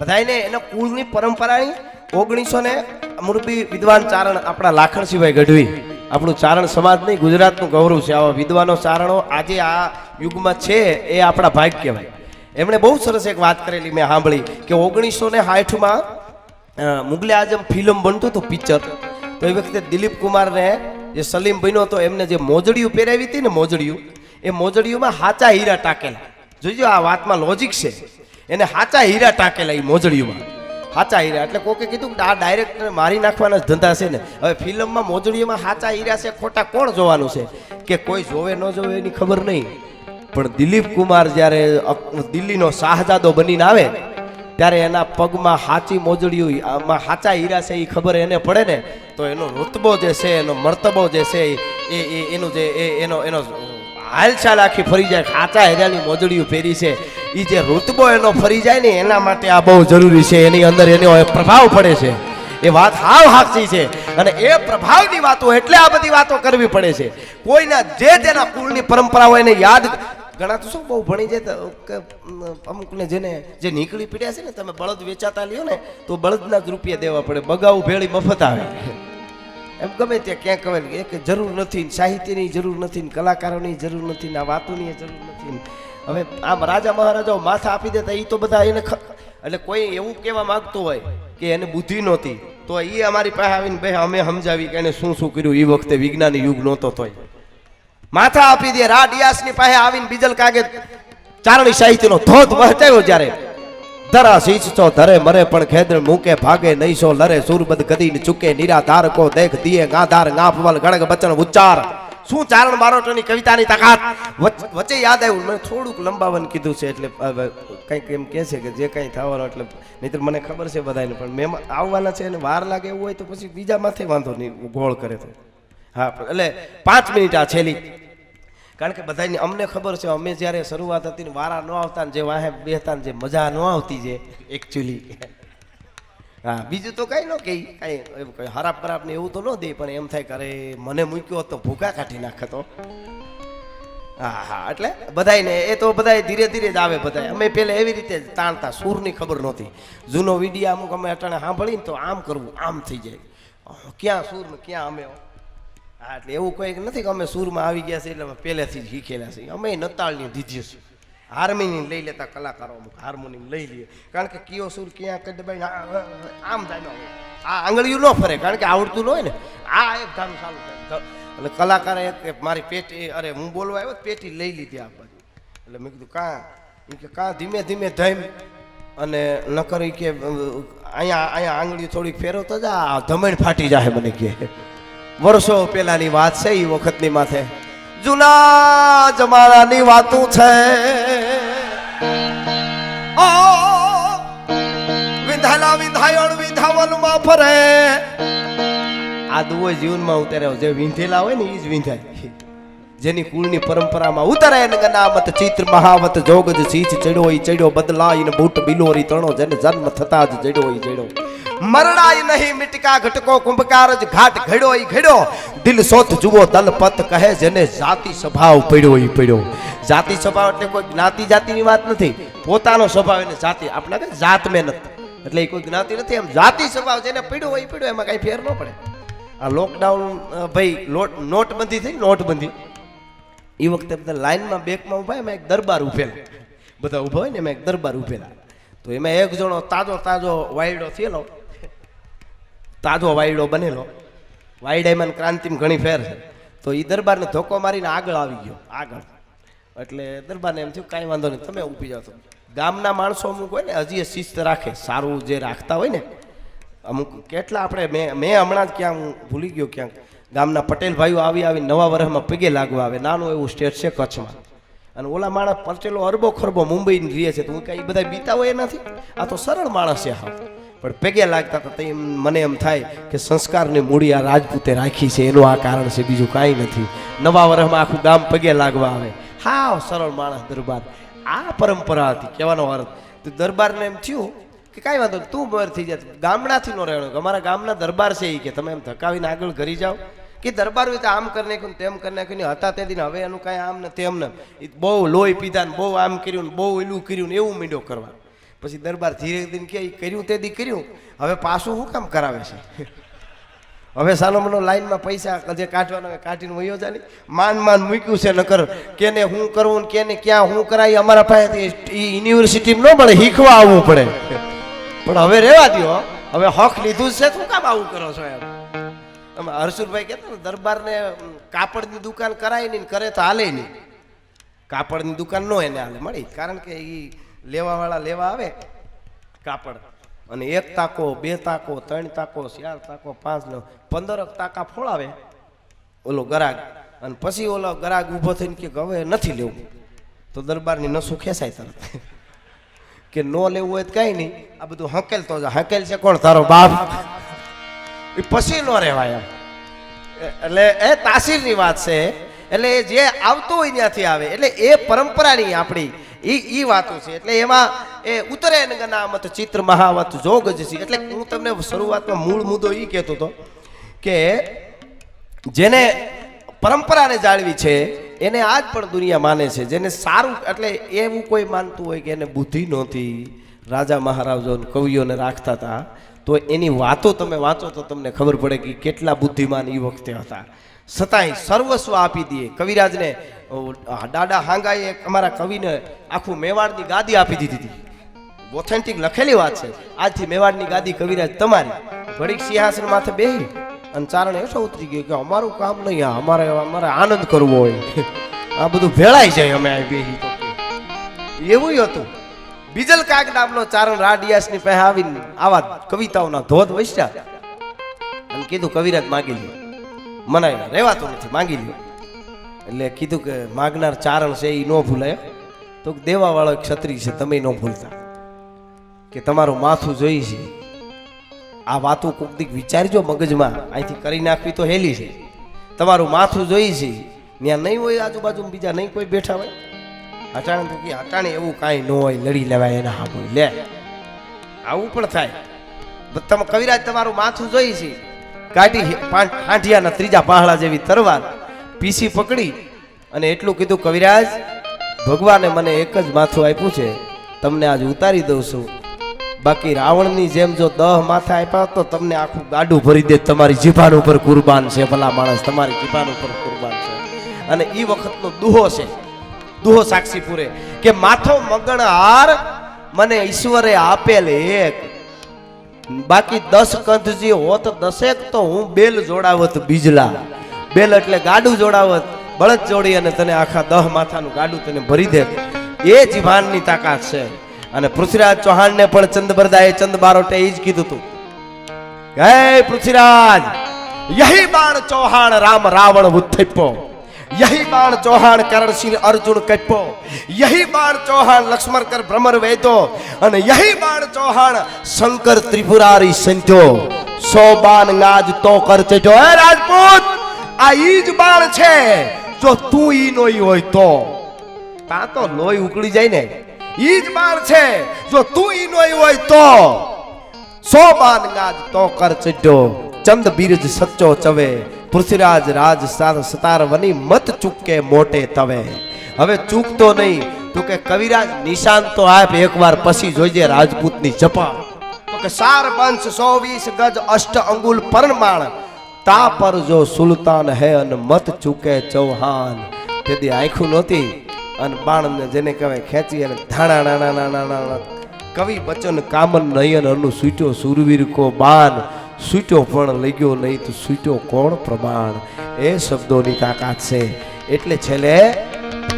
બધાયને એના કુળની પરંપરાની ઓગણીસો ને મુરબી વિદ્વાન ચારણ આપણા લાખણ સિવાય ગઢવી. આપણું ચારણ સમાજ નહીં, ગુજરાતનું ગૌરવ છે. આવા વિદ્વાનો ચારણો આજે આ યુગમાં છે એ આપણા ભાગ કહેવાય. એમણે બહુ સરસ એક વાત કરેલી મેં સાંભળી કે ઓગણીસો ને સાઠમાં મુગલે આઝમ ફિલ્મ બનતું હતું પિક્ચર. તો એ વખતે દિલીપ કુમારને જે સલીમ બન્યો હતો, એમને જે મોજડીયું પહેરાવી હતી ને મોજડીયું એ મોજડીયુંમાં હાચા હીરા ટાકેલા. જોઈજો આ વાતમાં લોજિક છે. એને હાચા હીરા ટાંકેલા એ મોજડીઓમાં. હાચા હીરા, એટલે કોકે કીધું કે આ ડાયરેક્ટર મારી નાખવાના ધંધા છે ને. હવે ફિલ્મમાં મોજડીઓમાં હાચા હીરા છે, ખોટા કોણ જોવાનું છે? કે કોઈ જોવે, ન જોવે એની ખબર નહીં. પણ દિલીપ કુમાર જ્યારે દિલ્હીનો શાહજાદો બનીને આવે, ત્યારે એના પગમાં હાચી મોજડીઓ આમાં હાચા હીરા છે એ ખબર એને પડે ને, તો એનો રુતબો જે છે, એનો મર્તબો જે છે એ એ એનું જે, એ, એનો એનો હાલચાલ આખી ફરી જાય હાચા હીરાની મોજડીઓ પહેરી છે. એ જે રુતબો એનો ફરી જાય ને, એના માટે આ બહુ જરૂરી છે. એની અંદર એનો પ્રભાવ પડે છે. એ વાત હાવ હાચી છે. અને એ પ્રભાવની વાતો એટલે આ બધી વાતો કરવી પડે છે. કોઈના જે જેના કુળની પરંપરાઓ એને યાદ ઘણા તો શું બહુ ભણી જાય અમુકને જેને, જે નીકળી પીડ્યા છે ને, તમે બળદ વેચાતા લ્યો ને, તો બળદના જ રૂપિયા દેવા પડે. બગાવું ભેળી, મફત આવે. એમ ગમે ત્યાં ક્યાંક કહેવાય કે જરૂર નથી સાહિત્યની જરૂર નથી કલાકારોની જરૂર નથી આ વાતોની જરૂર નથી. હવે આમ રાજા મહારાજાઓ માથા આપી દેતા એ તો બધા એને એટલે કોઈ એવું કહેવા માગતું હોય કે એને બુદ્ધિ નહોતી, તો એ અમારી પાસે આવીને બે, અમે સમજાવી કે એને શું શું કર્યું. એ વખતે વિજ્ઞાની યુગ નહોતો તોય. માથા આપી દે રાડિયાસની પાસે આવીને બીજલ કાગે ચારણી સાહિત્યનો ધોધ વહેંચાયો જ્યારે. ધરા સીંચતો ધરે મરે, પણ ખેદર મૂકે, ભાગે નહીં સો, લરે, સુરબદ ગદીન ચૂકે, નિરાધાર કો દેખ દિયે ગાધાર ગાફવલ ગણગ બચન ઉચ્ચાર. શું ચારણ બારોટની કવિતાની તાકાત? વચ્ચે યાદ આવ્યું, મને થોડુંક લંબાવન કીધું છે, એટલે કંઈક એમ કહે છે કે જે કંઈ થવાનું એટલે નહીં મને ખબર છે બધાને પણ મેં આવવાના છે અને વાર લાગે એવું હોય તો પછી બીજા માથે વાંધો નહીં, ગોળ કરે તો. હા, એટલે પાંચ મિનિટ આ છેલ્લી. કારણ કે બધાને અમને ખબર છે, અમે જ્યારે શરૂઆત હતી ને વારા ન આવતા ને જે વાહે બેહતા ને જે મજા ન આવતી છે એકચ્યુઅલી હા, બીજું તો કાંઈ ન કે કાંઈ હરાપ ખરાબ ને એવું તો ન દે, પણ એમ થાય કરે મને મૂક્યો તો ભૂકા કાઢી નાખતો હા. હા એટલે બધાયને એ તો બધાય ધીરે ધીરે જ આવે બધાય. અમે પહેલાં એવી રીતે જ તાણતા, સૂરની ખબર નહોતી. જૂનો વીડિયો અમુક અમે અટાણે સાંભળીને તો આમ કરવું, આમ થઈ જાય. ક્યાં સૂર ને ક્યાં અમે હા? એટલે એવું કોઈ નથી કે અમે સૂરમાં આવી ગયા છે એટલે અમે પહેલેથી જ શીખેલા છીએ. અમે નતાળની દીધી છે હાર્મોનિયમ લઈ લેતા કલાકારો અમુક હાર્મોનિયમ લઈ લઈએ કારણ કે કયો સુર ક્યાં કદ ભાઈ આમ થાય આ આંગળીયું ન ફરે, કારણ કે આવડતું ન હોય ને. આ એક ધામ ચાલુ થાય. એટલે કલાકારે મારી પેટી, અરે હું બોલવા આવ્યો પેટી લઈ લીધી આ બાજુ એટલે મેં કીધું, કાં? ઈ કે, કાં ધીમે ધીમે ધમ. અને નકર કરી કે અહીંયા અહીંયા આંગળી થોડીક ફેરવતો જા, આ ધમણ ફાટી જાય મને કે. વર્ષો પહેલાની વાત છે એ વખતની માથે. જૂના જમાનાની વાતું છે. વિંધાયણ ફરે. આ દુવો જીવનમાં ઉતાર્યો જે વિંધેલા હોય ને એ જ વિંધાય. જેની કુળની પરંપરામાં ઉતરે ને ગનામત ચિત્ર મહાવત જોગ જ ચીચ ચડ્યો, ઈ ચડ્યો બદલાય ને બૂટ બિલોરી તણો, જેને જન્મ થતા જ જડ્યો, ઈ જડ્યો. મરણાય નહીં મિટકા ઘટકો, કુંભકાર જ ઘાટ ઘડ્યો, ઈ ઘડ્યો. દિલ સોત જુઓ, દલપત કહે જેને જાતિ સ્વભાવ પડ્યો, ઈ પડ્યો. જાતિ સ્વભાવ એટલે કોઈ જ્ઞાતિ જાતિની વાત નથી. પોતાનો સ્વભાવ એને જાતિ. આપણે જાત મહેનત. એટલે એ કોઈ જ્ઞાતિ નથી, એમ જાતિ સ્વભાવ જેને પીડ્યું હોય પીડ્યું, એમાં કાંઈ ફેર ન પડે. આ લોકડાઉન ભાઈ, લોટ, નોટબંધી થઈ, નોટબંધી. એ વખતે બધા લાઈનમાં બેકમાં ઊભા, એમાં એક દરબાર ઉભેલા. બધા ઊભા હોય ને, એમાં એક દરબાર ઉભેલા. તો એમાં એક જણો તાજો તાજો વાયડો થયેલો. તાજો વાયડો બનેલો. વાયડામાં ક્રાંતિમાં ઘણી ફેર છે. તો એ દરબારને ધોકો મારીને આગળ આવી ગયો, આગળ. એટલે દરબારને એમ થયું, કાંઈ વાંધો નહીં, તમે ઊભી જાઓ. તો ગામના માણસો અમુક હોય ને, હજી શિસ્ત રાખે, સારું જે રાખતા હોય ને. અમુક કેટલા આપણે, મેં મેં હમણાં જ ક્યાં હું ભૂલી ગયો ક્યાંક, ગામના પટેલ ભાઈઓ આવી આવી નવા વર્ષમાં પગે લાગવા આવે, નાનું એવું સ્ટેટ છે કચ્છમાં. અને ઓલા માણસ પટેલો અરબો ખરબો મુંબઈ રહે છે, તો હું કાંઈ બધા બીતા હોય નથી આ તો સરળ માણસ છે હા પણ પગે લાગતા તો એમ મને એમ થાય કે સંસ્કારની મૂડી આ રાજપૂતે રાખી છે, એનું આ કારણ છે, બીજું કાંઈ નથી. નવા વર્ષમાં આખું ગામ પગે લાગવા આવે. હાવ સરળ માણસ દરબાર. આ પરંપરા હતી, કહેવાનો અર્થ. તો દરબારને એમ થયું કે કાંઈ વાંધો તું બર થઈ જાય ગામડાથી નો રહેણો અમારા ગામના દરબાર છે એ કે તમે એમ ધકાવીને આગળ ઘરી જાઓ. કે દરબાર હોય તો આમ કરી નાખ્યું તેમ કરી નાખ્યું હતા તે દિન હવે એનું કાંઈ આમ ને તેમ ને બહુ લોહી પીધા ને બહુ આમ કર્યું ને બહુ એલું કર્યું ને એવું મીંડો કરવા. પછી દરબાર ધીરે ધીરે કે કર્યું તે દી કર્યું. હવે પાછું શું કામ કરાવે છે? હવે સાનો મનો લાઈનમાં પૈસા જે કાઢવાના કાઢીને વયો જાની માન માન મૂક્યું છે, નકર કેને હું કરવું કેને ક્યાં હું કરાય, અમારા પાસેથી યુનિવર્સિટીમાં ન મળે, શીખવા આવવું પડે. પણ હવે રહેવા દો હવે હક લીધું છે, શું કામ આવું કરો છો એમ? તમે હર્ષુરભાઈ કહેતા ને દરબારને કાપડની દુકાન કરાય નહીં કરે તો હાલે નહીં. કાપડની દુકાન ન એને હાલે, મળી. કારણ કે એ લેવાવાળા લેવા આવે, કાપડ. અને એક તાકો, બે તાકો, ત્રણ તાકો, ચાર તાકો, પાંચ નો પંદર તાકા ફોળાવે ઓલો ગરાગ. અને પછી ઓલો ગરાગ ઊભો થઈને કે હવે નથી લેવું. તો દરબારની નસું ખેંચાય તરત. કે નો લેવું હોય તો કાંઈ નહીં. આ બધું હંકેલ તો હંકેલ છે કોણ? તારો બાપ. એ પછી નો રહેવાય એમ. એટલે એ તાસીરની વાત છે. એટલે જે આવતું હોય ત્યાંથી આવે. એટલે એ પરંપરાની આપણી ઈ એ વાતો છે. એટલે એમાં એ ઉતરે નામત ચિત્ર મહાવત જોગ જ છે. એટલે હું તમને શરૂઆતમાં મૂળ મુદ્દો એ કહેતો હતો કે જેને પરંપરાને જાળવી છે, એને આજ પણ દુનિયા માને છે. જેને સારું, એટલે એવું કોઈ માનતું હોય કે એને બુદ્ધિ નહોતી, રાજા મહારાજાઓને કવિઓને રાખતા હતા, તો એની વાતો તમે વાંચો તો તમને ખબર પડે કે કેટલા બુદ્ધિમાન એ વખતે હતા. છતાંય સર્વસ્વ આપી દઈએ. કવિરાજને દાદા હાંગાએ અમારા કવિને આખું મેવાડની ગાદી આપી દીધી હતી. ઓથેન્ટિક લખેલી વાત છે. આજથી મેવાડની ગાદી કવિરાજ તમારી. ઘડીક સિંહાસન માથે બેહી અને ચારણ એસો ઉતરી ગયો કે અમારું કામ નહીં, આ અમારે અમારે આનંદ કરવો હોય. આ બધું ભેળાઈ જાય અમે આ બેહી એવું હતું. બીજલ નામનો ચારણ રાડિયાસની પાસે આવીને આવા કવિતાઓના ધોધ વસ્યા અને કીધું કવિરાજ માગી લ્યો. મનાય રહેવાતું નથી, માગી લ્યો. એટલે કીધું કે માગનાર ચારણ છે એ ન ભૂલાય. તો દેવાવાળો ક્ષત્રિય છે, તમે ન ભૂલતા. કે તમારું માથું જોઈ છે. આ વાતો કોકદીક વિચારજો મગજમાં. અહીંથી કરી નાખવી તો હેલી છે. તમારું માથું જોઈ છે. ત્યાં નહીં હોય આજુબાજુ બીજા નહીં કોઈ બેઠા હોય. અટાણે તો કે અટાણે એવું કાંઈ ન હોય, લડી લેવાય એના હા લે. આવું પણ થાય. તમે કવિરાજ, તમારું માથું જોઈ છે. કાઢી હાંઠિયાના ત્રીજા પહાડા જેવી તરવાર પીસી પકડી અને એટલું કીધું, કવિરાજ, ભગવાને મને એક જ માથું આપ્યું છે. તમને આજ ઉતારી દઉં છું. બાકી રાવણની જેમ જો દહ માથા આપ્યા તો તમને આખું ગાડું ભરી દે. તમારી જીભાન ઉપર કુરબાન છે, ભલા માણસ. તમારી જીભાન ઉપર કુરબાન છે. અને એ વખતનો દુહો છે. દુહો સાક્ષી પૂરે કે, માથો મગણ હાર મને ઈશ્વરે આપેલ એક. બાકી દસ કંધ જે હોત, દસેક તો હું બેલ જોડાવત બીજલા. બેલ એટલે ગાડું જોડાવત, બળદ જોડી અને તને આખા દહ માથાનું ગાડું તને ભરી દે. એ જીભાનની તાકાત છે. અને પૃથ્વીરાજ ચૌહાણને પણ ચંદબરદાએ ચંદ બારોટે એ જ કીધું તું. હે પૃથ્વીરાજ, યહી બાણ ચૌહાણ રામ રાવણ ઉત્થપ્પો યહી બાણ ચૌહાણ કરણશીલ અર્જુન કપ્પો યહી બાણ ચૌહાણ લક્ષ્મણ કર ભ્રમર વેદો. અને યહી બાણ ચૌહાણ શંકર ત્રિપુરારી સંત્યો સો બાણ નાજ તો કર ચટ્યો હે રાજપૂત, આ ઈ જ બાણ છે જો તું ઈ નો ઈ હોય તો. તા તો લોહી ઉકળી જાય ને. ઈ જ બાણ છે જો તું ઈ નો ઈ હોય તો. સો બાન ગાજ તો કર ચડ્યો ચંદ બિરજ સચ્ચો ચવે. પૃથ્વીરાજ રાજ સતાર વની મત ચૂકે મોટે તવે. હવે ચૂકતો નહીં, તો કે કવિરાજ નિશાન તો આપ એકવાર પછી જોઈજે રાજપૂતની જપા તો કે સાર સો વીસ ગજ અષ્ટ અંગુલ પરમાણ તા પર જો સુલતાન હે અને મત ચૂકે ચૌહાન તેથી આંખું નહોતી, અને બાણને જેને કહેવાય ખેંચી અને ધાણા નાના નાના નાના કવિ બચન કામન નયન અનુ સૂટ્યો સુરવીર કો બાન. સૂટ્યો પણ લઈ ગયો નહીં તો સૂટ્યો કોણ પ્રમાણ? એ શબ્દોની તાકાત છે. એટલે છેલ્લે